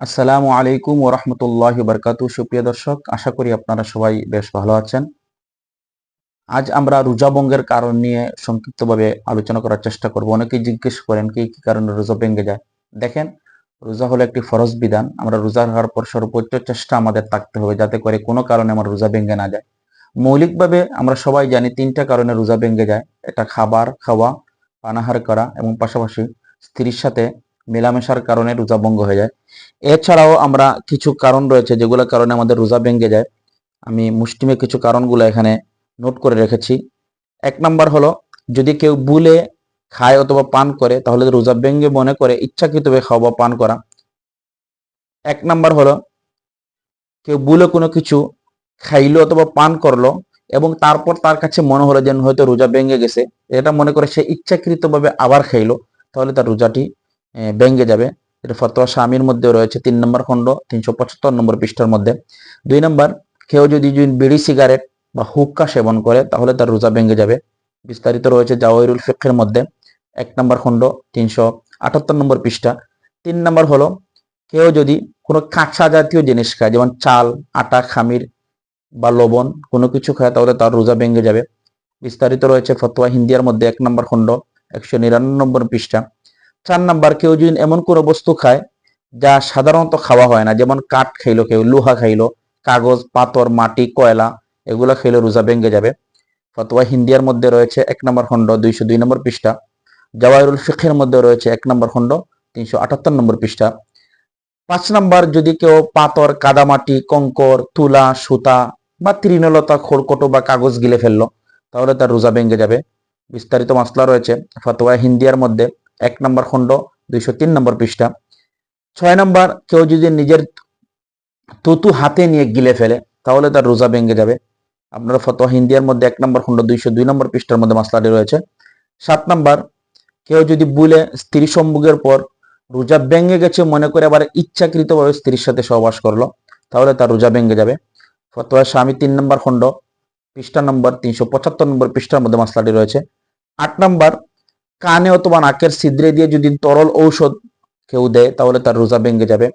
আসসালামু আলাইকুম ও রহমতুল্লাহ বরকাতু সুপ্রিয় দর্শক, আশা করি আপনারা সবাই বেশ ভালো আছেন। আজ আমরা রোজা ভঙ্গের কারণ নিয়ে সংক্ষিপ্তভাবে আলোচনা করার চেষ্টা করব। অনেকেই জিজ্ঞেস করেন, কি কি কারণে রোজা ভেঙে যায়? দেখেন, রোজা হলো একটি ফরজ বিধান। আমরা রোজা রাখার পর সর্বোচ্চ চেষ্টা আমাদের থাকতে হবে যাতে করে কোনো কারণে আমার রোজা ভেঙে না যায়। মৌলিকভাবে আমরা সবাই জানি তিনটা কারণে রোজা ভেঙে যায়। এটা খাবার, খাওয়া, পানাহার করা এবং পাশাপাশি স্ত্রীর সাথে মেলামেশার কারণে রোজা ভঙ্গ হয়ে যায়। এছাড়াও আমরা কিছু কারণ রয়েছে যেগুলোর কারণে আমাদের রোজা ভেঙে যায়। আমি মুষ্টিমে কিছু কারণগুলো এখানে নোট করে রেখেছি। এক নাম্বার হলো, যদি কেউ ভুলে খায় অথবা পান করে, তাহলে রোজা ভেঙ্গে মনে করে ইচ্ছাকৃতভাবে খাওয়া বা পান করা। এক নাম্বার হলো, কেউ ভুলে কোনো কিছু খাইলো অথবা পান করল এবং তারপর তার কাছে মনে হলো যে হয়তো রোজা ভেঙে গেছে, এটা মনে করে সে ইচ্ছাকৃতভাবে আবার খাইলো, তাহলে তার রোজাটি ভেঙে যাবে। এটা ফতোয়া স্বামীর মধ্যে রয়েছে। তিন নম্বর খণ্ড, তিনশো পঁচাত্তর নম্বর পৃষ্ঠার মধ্যে। দুই নম্বর, কেউ যদি যদি বিড়ি সিগারেট বা হুক্কা সেবন করে, তাহলে তার রোজা ভেঙে যাবে। বিস্তারিত রয়েছে জাওয়াইরুল ফিকের মধ্যে। এক নম্বর খণ্ড, তিনশো আটাত্তর নম্বর পৃষ্ঠা। তিন নম্বর হলো, কেউ যদি কোনো কাঁচা জাতীয় জিনিস খায়, যেমন চাল, আটা, খামির বা লবণ, কোনো কিছু খায়, তাহলে তার রোজা ভেঙে যাবে। বিস্তারিত রয়েছে ফতোয়া হিন্দিয়ার মধ্যে এক নম্বর খণ্ড, একশো নিরানব্বই নম্বর পৃষ্ঠা। চার নাম্বার কেউ যদি এমন কোনো বস্তু খায় যা সাধারণত খাওয়া হয় না, যেমন কাঠ খাইলো কেউ, লোহা খাইলো, কাগজ, পাথর, মাটি, কয়লা, এগুলো খেলে রোজা ভেঙে যাবে। ফতোয়া হিন্দিয়ার মধ্যে রয়েছে এক নম্বর খণ্ড, দুইশো দুই নম্বর পৃষ্ঠা। জওয়াহিরুল ফিখের মধ্যে রয়েছে এক নম্বর খণ্ড, তিনশো আটাত্তর নম্বর পৃষ্ঠা। পাঁচ নম্বর যদি কেউ পাথর কাদামাটি কঙ্কর, তুলা, সুতা বা তৃণলতা খড়কটো বা কাগজ গিলে ফেলল, তাহলে তার রোজা ভেঙে যাবে। বিস্তারিত মাসলা রয়েছে ফতোয়া হিন্দিয়ার মধ্যে। এক নম্বর খণ্ড, দুইশো তিন নম্বর পৃষ্ঠা। ছয় নম্বর, কেউ যদি নিজের তুতু হাতে নিয়ে গিলে ফেলে, তাহলে তার রোজা ভেঙে যাবে। আপনার ফতোয়া হিন্দিয়ার মধ্যে এক নম্বর খণ্ড, দুইশো দুই নম্বর পৃষ্ঠার মধ্যে মাসলাটি রয়েছে। সাত নম্বর, কেউ যদি ভুলে স্ত্রী সম্ভোগের পর রোজা ভেঙে গেছে মনে করে আবার ইচ্ছাকৃতভাবে স্ত্রীর সাথে সহবাস করল, তাহলে তার রোজা ভেঙে যাবে। ফতোয়া স্বামী তিন নম্বর খণ্ড, পৃষ্ঠা নম্বর, তিনশো পঁচাত্তর নম্বর পৃষ্ঠার মধ্যে মাসলাটি রয়েছে। আট নম্বর কানে অথবা নাকের ছিদ্রে দিয়ে যদি তরল ঔষধ কেউ দেয়, তাহলে তার রোজা ভেঙে যাবে।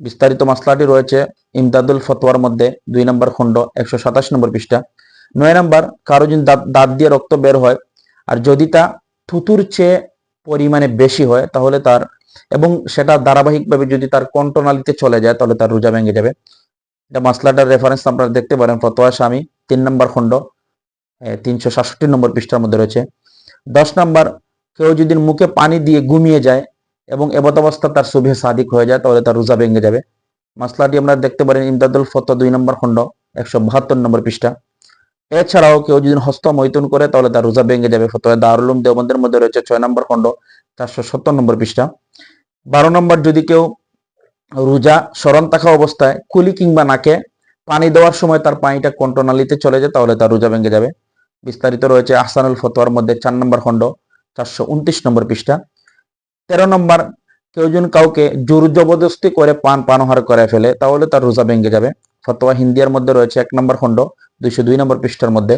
বিস্তারিত মাসলাটি রয়েছে ইমদাদুল ফতোয়ার মধ্যে, দুই নম্বর খণ্ড, একশো সাতাশ নম্বর পৃষ্ঠা। নয় নম্বর, কারও যদি দাঁত দিয়ে রক্ত বের হয় আর যদি তা থুতুর চেয়ে পরিমাণে বেশি হয়, তাহলে তার এবং সেটা ধারাবাহিকভাবে যদি তার কণ্ঠনালীতে চলে যায়, তাহলে তার রোজা ভেঙে যাবে। এটা মাসলাটার রেফারেন্স আপনারা দেখতে পারেন, ফতোয়া স্বামী, তিন নম্বর খণ্ড তিনশো সাতষট্টি নম্বর পৃষ্ঠার মধ্যে রয়েছে। দশ নম্বর, কেউ যদি মুখে পানি দিয়ে ঘুমিয়ে যায় এবং এবত অবস্থা তার সুভে সাদিক হয়ে যায়, তাহলে তার রোজা ভেঙে যাবে। মাসলাটি আমরা দেখতে পারেন ইমদাদুল ফত দুই নম্বর খণ্ড, একশো বাহাত্তর নম্বর পৃষ্ঠা। এছাড়াও কেউ যদি হস্ত মৈথুন করে, তাহলে তার রোজা ভেঙে যাবে। ফতোয়া দারুলুম দেওবন্দের মধ্যে রয়েছে ছয় নম্বর খণ্ড, চারশো সত্তর নম্বর পৃষ্ঠা। বারো নম্বর, যদি কেউ রোজা স্মরণ থাকা অবস্থায় কুলি কিংবা নাকে পানি দেওয়ার সময় তার পানিটা কণ্ঠনালীতে চলে যায়, তাহলে তার রোজা ভেঙে যাবে। বিস্তারিত রয়েছে আহসানুল ফতোয়ার মধ্যে চার নম্বর খণ্ড, চারশো উনত্রিশ নম্বর পৃষ্ঠা। তেরো নম্বর, কেউ যদি কাউকে জোর জবরদস্তি করে পান পানহার করে ফেলে, তাহলে তার রোজা ভেঙে যাবে। ফতোয়া হিন্দিয়ার মধ্যে রয়েছে এক নম্বর খণ্ড, দুইশো দুই নম্বর পৃষ্ঠার মধ্যে।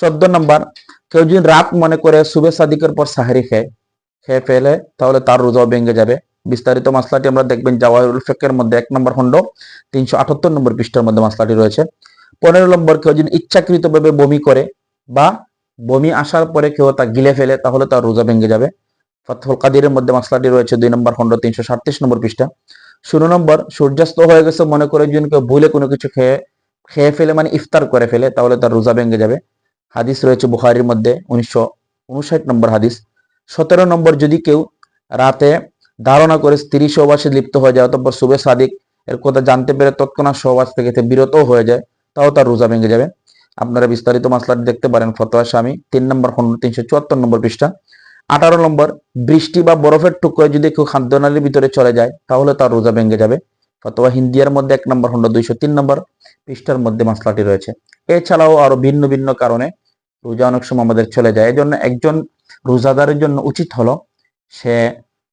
চোদ্দ নম্বর, কেউ যদি রাত মনে করে সুবে সাদিকের পর সাহারি খেয়ে খেয়ে ফেলে, তাহলে তার রোজাও ভেঙে যাবে। বিস্তারিত মাসলাটি আমরা দেখবেন জাওয়াহিরুল ফেকের মধ্যে এক নম্বর খণ্ড, তিনশো আটাত্তর নম্বর পৃষ্ঠার মধ্যে মাসলাটি রয়েছে। পনেরো নম্বর, কেউ যদি ইচ্ছাকৃতভাবে বমি করে বা বমি আসার পরে কেউ তা গিলে ফেলে, তাহলে তার রোজা ভেঙে যাবে। ফতহুল কাদিরের মধ্যে মাসলাটি রয়েছে দুই নম্বর খন্ড তিনশো সাতত্রিশ নম্বর পৃষ্ঠা। ষোলো নম্বর, সূর্যাস্ত হয়ে গেছে মনে করে যদি কেউ ভুলে কোনো কিছু খেয়ে খেয়ে ফেলে মানে ইফতার করে ফেলে, তাহলে তার রোজা ভেঙে যাবে। হাদিস রয়েছে বুখারির মধ্যে উনিশশো উনষাট নম্বর হাদিস। সতেরো নম্বর, যদি কেউ রাতে ধারণা করে স্ত্রী সহবাসে লিপ্ত হয়ে যায়, অতঃপর শুভে সাদিক, এর কথা জানতে পেরে তৎক্ষণাৎ সহবাস থেকে বিরত হয়ে যায়, তাও তার রোজা ভেঙে যাবে। আপনারা বিস্তারিত মাসলাটি দেখতে পারেন ফতোয়া স্বামী, তিন নম্বর খণ্ড তিনশো চুয়াত্তর নম্বর পৃষ্ঠা। আঠারো নম্বর, বৃষ্টি বা বরফের টুকরো যদি কেউ খাদ্যনালীর ভিতরে চলে যায়, তাহলে তার রোজা ভেঙে যাবে। ফতোয়া হিন্দিয়ার মধ্যে এক নম্বর খণ্ড দুইশো তিন নম্বর পৃষ্ঠার মধ্যে মাসলাটি রয়েছে। এছাড়াও আরও ভিন্ন ভিন্ন কারণে রোজা অনেক সময় আমাদের চলে যায়। এজন্য একজন রোজাদারের জন্য উচিত হলো সে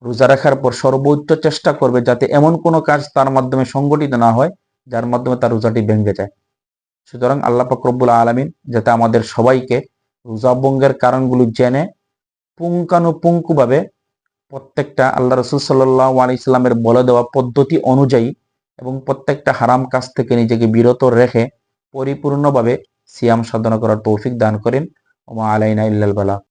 রোজা রাখার পর সর্বোচ্চ চেষ্টা করবে যাতে এমন কোনো কাজ তার মাধ্যমে সংগঠিত না হয়, যার মাধ্যমে তার রোজাটি ভেঙে যায়। সুতরাং আল্লাহ ফকরবুল আলমিন যাতে আমাদের সবাইকে রোজাভঙ্গের কারণগুলো জেনে পুঙ্খানুপুঙ্খভাবে প্রত্যেকটা আল্লাহ রসুল সাল্লাহ আলি ইসলামের বলে দেওয়া পদ্ধতি অনুযায়ী এবং প্রত্যেকটা হারাম কাজ থেকে নিজেকে বিরত রেখে পরিপূর্ণভাবে সিয়াম সাধনা করার তৌফিক দান করেন। ওমা আলাইনা ইল্লাল বালা।